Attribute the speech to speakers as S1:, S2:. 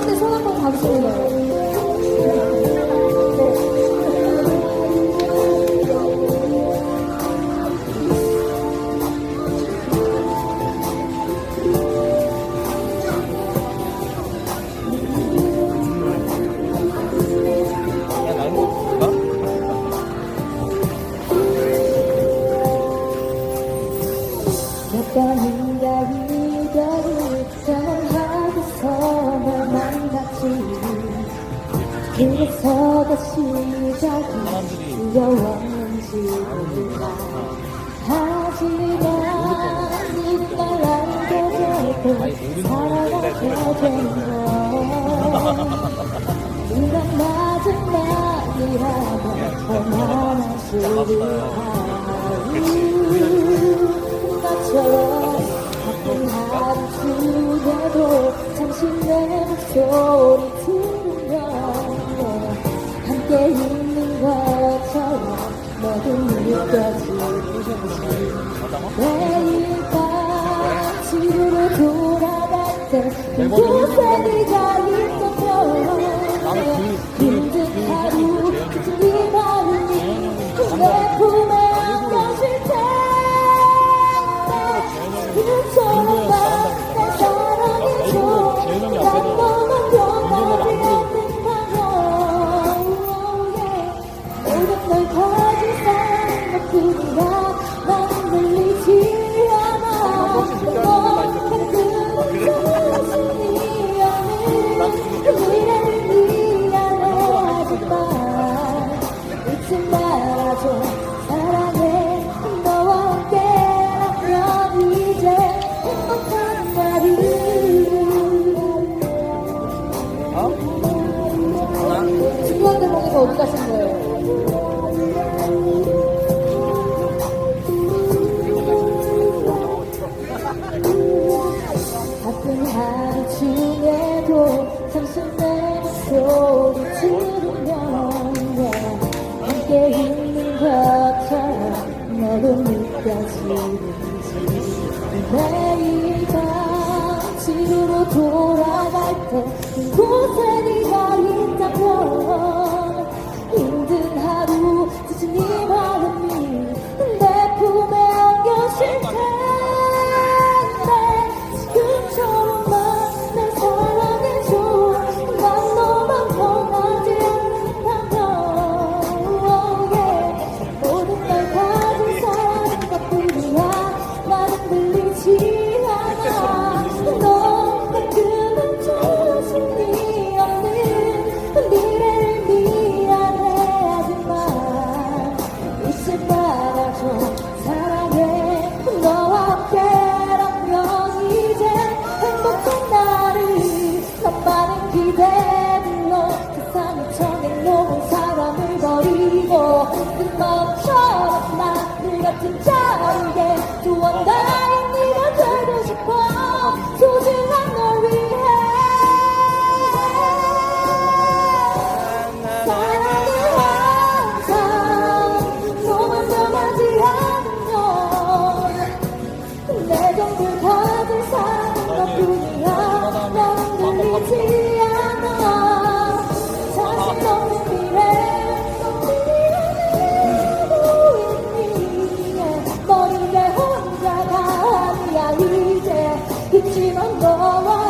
S1: 그때 손 한번 가르쳐줘요. 여기서가 시작이 영원인지 몰라 하지만 이빨 안겨져도 살아가게 된거 이건 마지막이라고 어마한 소리 하니 나처럼 가끔 하루 중에도 잠시 내 목소리 Just 가져 사랑해 너와 함께 그럼 이제 행복한 날을 어? 중요한 대목에서 어디 가신 거예요? 하루 중에도 잠시 내 소리 치고 나는 느껴지는지 매일 다 뒤로 돌아갈 때 지만 너와